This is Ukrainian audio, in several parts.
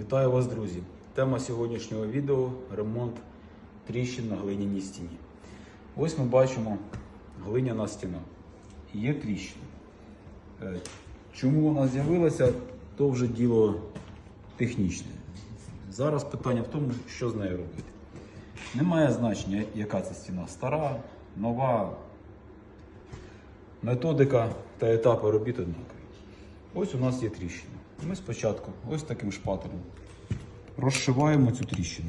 Вітаю вас, друзі! Тема сьогоднішнього відео ремонт тріщин на глиняній стіні. Ось ми бачимо глиняна стіна. Є тріщина. Е, Чому вона з'явилася, то вже діло технічне. Зараз питання в тому, що з нею робити. Немає значення, яка це стіна стара, нова. Методика та етапи робіт однакові. Ось у нас є тріщина. Ми спочатку ось таким шпателем розшиваємо цю тріщину.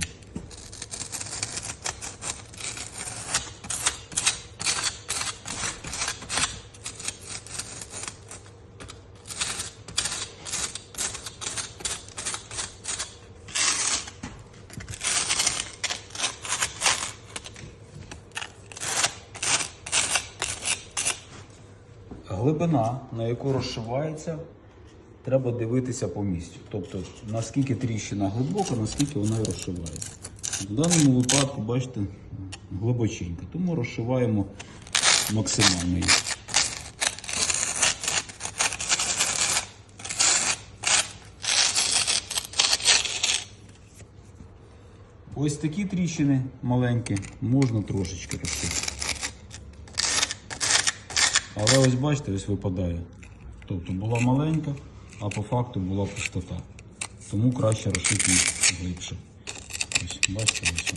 Глибина, на яку розшивається, треба дивитися по місцю. Тобто, наскільки тріщина глибока, наскільки вона і розшивається. В даному випадку, бачите, глибоченько, тому розшиваємо максимально її. Ось такі тріщини маленькі можна трошечки розшити. Але ось бачите, ось випадає. Тобто була маленька, а по факту була пустота. Тому краще розшити глибше. Ось, бачите, ось.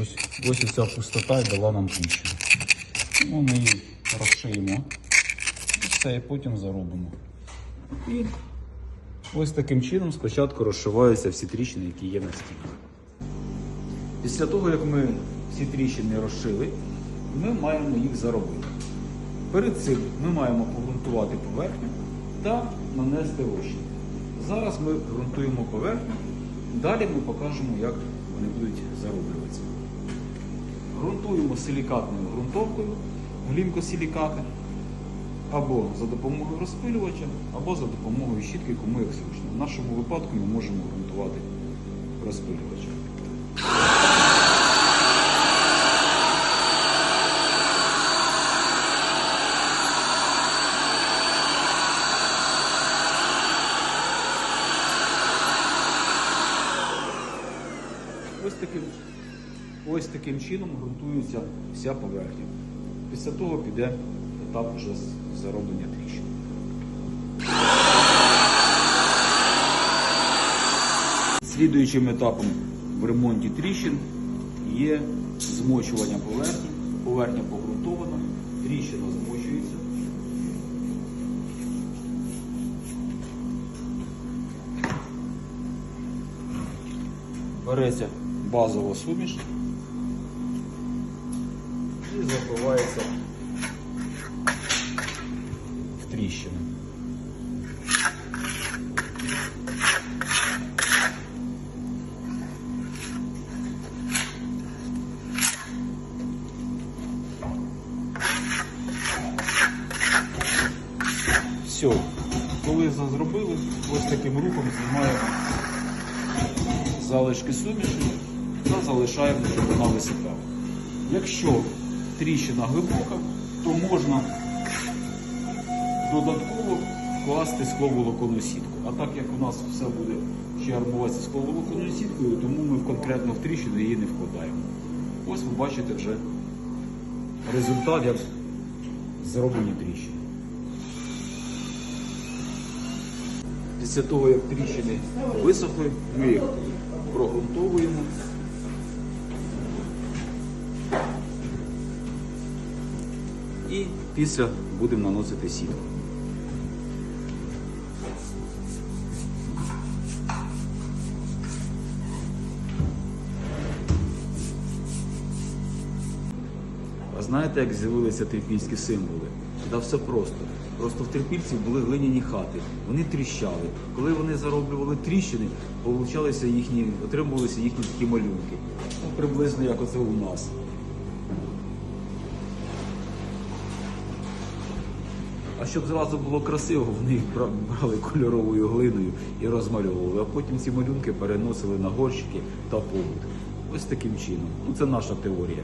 Ось, ось ця пустота і дала нам тріщину. Тому ми її розшиємо. І все, і потім заробимо. І ось таким чином спочатку розшиваються всі тріщини, які є на стінах. Після того, як ми всі тріщини розшили, ми маємо їх заробити. Перед цим ми маємо погрунтувати поверхню та нанести розчин. Зараз ми ґрунтуємо поверхню, далі ми покажемо, як вони будуть зароблюватися. Ґрунтуємо силікатною ґрунтовкою, глінкосилікати, або за допомогою розпилювача, або за допомогою щітки, кому як зручно. В нашому випадку ми можемо ґрунтувати розпилювачем. Ось таким, ось таким чином ґрунтується вся поверхня. Після того піде етап вже зароблення тріщин. Слідуючим етапом в ремонті тріщин є змочування поверхні. Поверхня погрунтована, тріщина змочується. Береться базова суміш і запивається в тріщину. Все, коли зробили, ось таким рухом знімаємо залишки суміші та залишаємо, щоб вона висихала. Якщо тріщина глибока, то можна додатково вкласти скловолоконну сітку. А так як у нас все буде ще армуватися скловолоконною сіткою, тому ми конкретно в тріщину її не вкладаємо. Ось ви бачите вже результат як зроблені тріщини. Після того, як тріщини висохли, ми їх прогрунтовуємо. Після будемо наносити сітку. А знаєте, як з'явилися трипільські символи? Да все просто. Просто в трипільців були глиняні хати, вони тріщали. Коли вони зароблювали тріщини, получалися їхні, отримувалися їхні такі малюнки. Ну, приблизно як оце у нас. А щоб зразу було красиво, вони їх брали кольоровою глиною і розмальовували, а потім ці малюнки переносили на горщики та побут. Ось таким чином. Ну, це наша теорія.